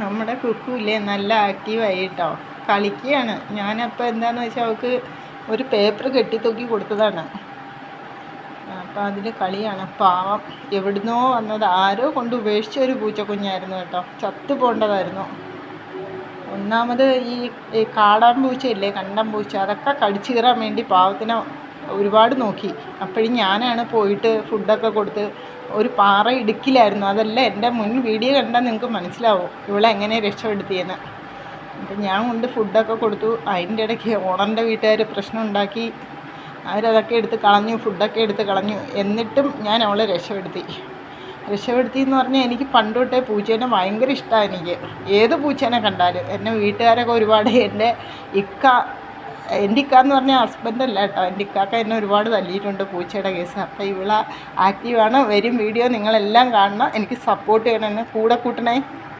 നമ്മുടെ കുക്കുമില്ലേ നല്ല ആക്റ്റീവായി കേട്ടോ കളിക്കുകയാണ്. ഞാനപ്പോൾ എന്താണെന്ന് വെച്ചാൽ അവൾക്ക് ഒരു പേപ്പർ കെട്ടിത്തൂക്കി കൊടുത്തതാണ്. അപ്പോൾ അതിൽ കളിയാണ്. പാവം. എവിടുന്നോ വന്നത്. ആരോ കൊണ്ട് ഉപേക്ഷിച്ച ഒരു പൂച്ചക്കുഞ്ഞായിരുന്നു കേട്ടോ. ചത്തു പോകേണ്ടതായിരുന്നു ഒന്നാമത് ഈ കാടാൻ പൂച്ചയില്ലേ കണ്ടം പൂച്ച അതൊക്കെ കടിച്ചു കീറാൻ വേണ്ടി പാവത്തിനെ ഒരുപാട് നോക്കി. അപ്പോഴും ഞാനാണ് പോയിട്ട് ഫുഡൊക്കെ കൊടുത്ത് ഒരു പാറ ഇടുക്കിലായിരുന്നു. അതല്ല എന്റെ മുൻ വീഡിയോ കണ്ടാൽ നിങ്ങൾക്ക് മനസ്സിലാവും? ഇവളെ എങ്ങനെ രക്ഷപ്പെടുത്തിയെന്ന്. അപ്പം ഞാൻ കൊണ്ട് ഫുഡൊക്കെ കൊടുത്തു. അതിന്റെ ഇടയ്ക്ക് ഓണറിന്റെ വീട്ടുകാർ പ്രശ്നം ഉണ്ടാക്കി അവരതൊക്കെ എടുത്ത് കളഞ്ഞു ഫുഡൊക്കെ എടുത്ത് കളഞ്ഞു. എന്നിട്ടും ഞാൻ അവളെ രക്ഷപ്പെടുത്തി. രക്ഷപ്പെടുത്തി എന്ന് പറഞ്ഞാൽ എനിക്ക് പണ്ട് തൊട്ടേ പൂച്ചേനെ ഭയങ്കര ഇഷ്ടമാണ് എനിക്ക്. ഏത് പൂച്ചേനെ കണ്ടാലും. എന്നെ വീട്ടുകാരൊക്കെ ഒരുപാട് എന്റെ ഇക്ക എന്റെ എന്ന് പറഞ്ഞാൽ ഹസ്ബൻഡ് അല്ല കേട്ടോ. എന്റെ ഇക്കാക്ക എന്നെ ഒരുപാട് തല്ലിയിട്ടുണ്ട് പൂച്ചയുടെ കേസ്. അപ്പോൾ ഇവള ആക്റ്റീവാണ് വരും വീഡിയോ നിങ്ങളെല്ലാം കാണണം. എനിക്ക് സപ്പോർട്ട് ചെയ്യണം എന്നെ. കൂടെ കൂട്ടണേ.